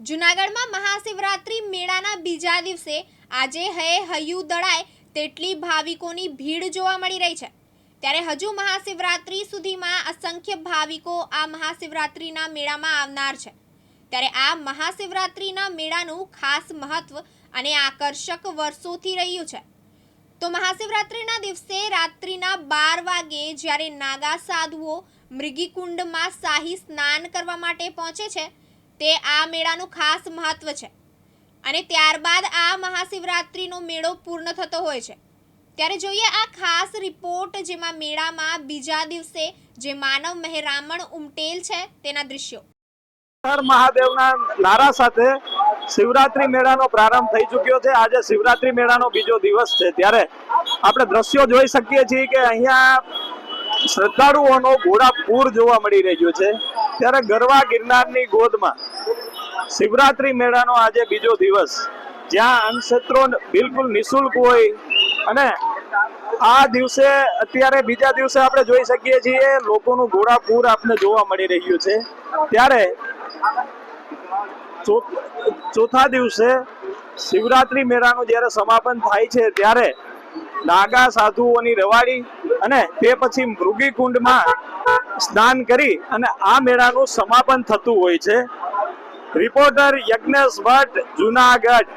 જૂનાગઢમાં મહાશિવરાત્રિ મેળાના બીજા દિવસે આજે હે હૈયું દળાય તેટલી ભાવિકોની ભીડ જોવા મળી રહી છે. ત્યારે હજુ મહાશિવરાત્રી સુધીમાં અસંખ્ય ભાવિકો આ મહાશિવરાત્રિના મેળામાં આવનાર છે. ત્યારે આ મહાશિવરાત્રિના મેળાનું ખાસ મહત્વ અને આકર્ષક વર્ષોથી રહ્યું છે. તો મહાશિવરાત્રિના દિવસે રાત્રિના બાર વાગે જ્યારે નાગા સાધુઓ મૃગીકુંડમાં શાહી સ્નાન કરવા માટે પહોંચે છે તે આ મેળાનું ખાસ મહત્વ છે. અને ત્યારબાદ આ મહાશિવરાત્રિનો મેળો પૂર્ણ થતો હોય છે. ત્યારે જોઈએ આ ખાસ રિપોર્ટ જેમાં મેળામાં બીજા દિવસે જે માનવ મહેરામણ ઉમટેલ છે તેના દ્રશ્યો. હર મહાદેવના નારા સાથે શિવરાત્રી મેળાનો પ્રારંભ થઈ ચુક્યો છે. આજે શિવરાત્રી મેળાનો બીજો દિવસ છે. ત્યારે આપણે દ્રશ્યો જોઈ શકીએ છીએ કે અહીંયા શ્રદ્ધાળુઓનો ઘોડાપૂર જોવા મળી રહ્યો છે. ત્યારે ગરવા ગિરનારની ગોદમાં શિવરાત્રી મેળાનો આજે બીજો દિવસ. જ્યાં અન્નક્ષેત્રો બિલકુલ નિઃશુલ્ક હોય અને આ દિવસે અત્યારે બીજા દિવસે આપણે જોઈ શકીએ છીએ લોકોનું ઘોડાપૂર આપને જોવા મળી રહ્યું છે. ત્યારે ચોથા દિવસે શિવરાત્રી મેળાનું જ્યારે સમાપન થાય છે ત્યારે નાગા સાધુઓની રવાડી અને તે પછી મૃગીકુંડમાં સ્નાન કરી અને આ મેળાનું સમાપન થતું હોય છે. રિપોર્ટર યજ્ઞેશ ભટ્ટ જુનાગઢ.